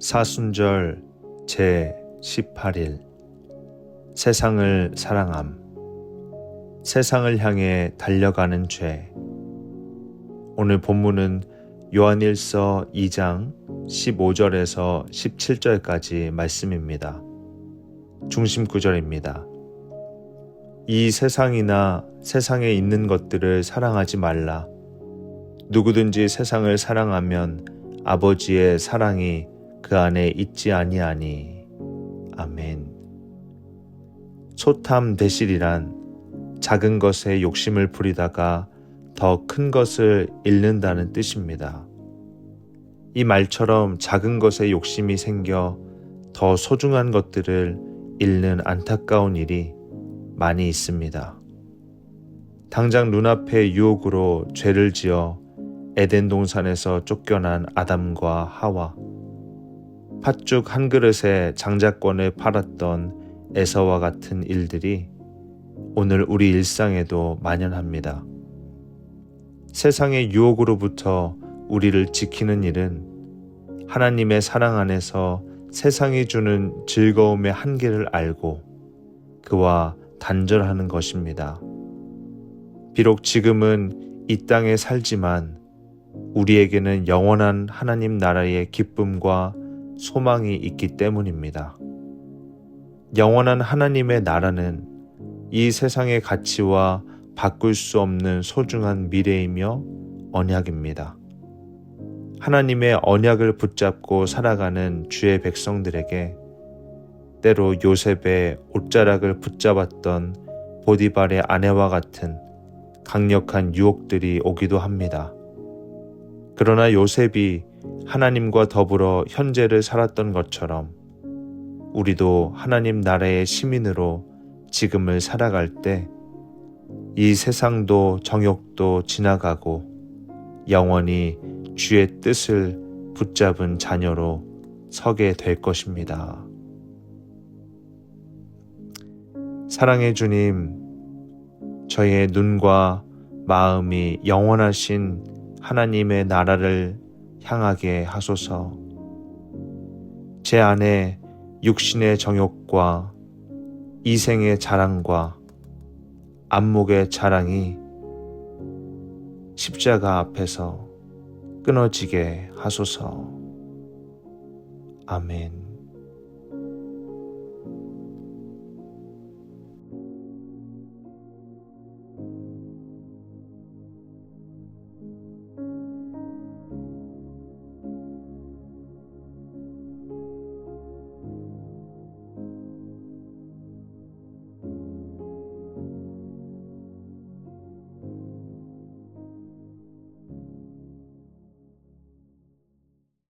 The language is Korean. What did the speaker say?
사순절 제 18일 세상을 사랑함 세상을 향해 달려가는 죄 오늘 본문은 요한일서 2장 15절에서 17절까지 말씀입니다. 중심 구절입니다. 이 세상이나 세상에 있는 것들을 사랑하지 말라. 누구든지 세상을 사랑하면 아버지의 사랑이 그 안에 있지 아니하니. 아멘. 소탐 대실이란 작은 것에 욕심을 부리다가 더 큰 것을 잃는다는 뜻입니다. 이 말처럼 작은 것에 욕심이 생겨 더 소중한 것들을 잃는 안타까운 일이 많이 있습니다. 당장 눈앞의 유혹으로 죄를 지어 에덴 동산에서 쫓겨난 아담과 하와, 팥죽 한 그릇에 장자권을 팔았던 에서와 같은 일들이 오늘 우리 일상에도 만연합니다. 세상의 유혹으로부터 우리를 지키는 일은 하나님의 사랑 안에서 세상이 주는 즐거움의 한계를 알고 그와 단절하는 것입니다. 비록 지금은 이 땅에 살지만 우리에게는 영원한 하나님 나라의 기쁨과 소망이 있기 때문입니다. 영원한 하나님의 나라는 이 세상의 가치와 바꿀 수 없는 소중한 미래이며 언약입니다. 하나님의 언약을 붙잡고 살아가는 주의 백성들에게 때로 요셉의 옷자락을 붙잡았던 보디발의 아내와 같은 강력한 유혹들이 오기도 합니다. 그러나 요셉이 하나님과 더불어 현재를 살았던 것처럼 우리도 하나님 나라의 시민으로 지금을 살아갈 때 이 세상도 정욕도 지나가고 영원히 주의 뜻을 붙잡은 자녀로 서게 될 것입니다. 사랑의 주님, 저의 눈과 마음이 영원하신 하나님의 나라를 향하게 하소서. 제 안에 육신의 정욕과 이생의 자랑과 안목의 자랑이 십자가 앞에서 끊어지게 하소서. 아멘.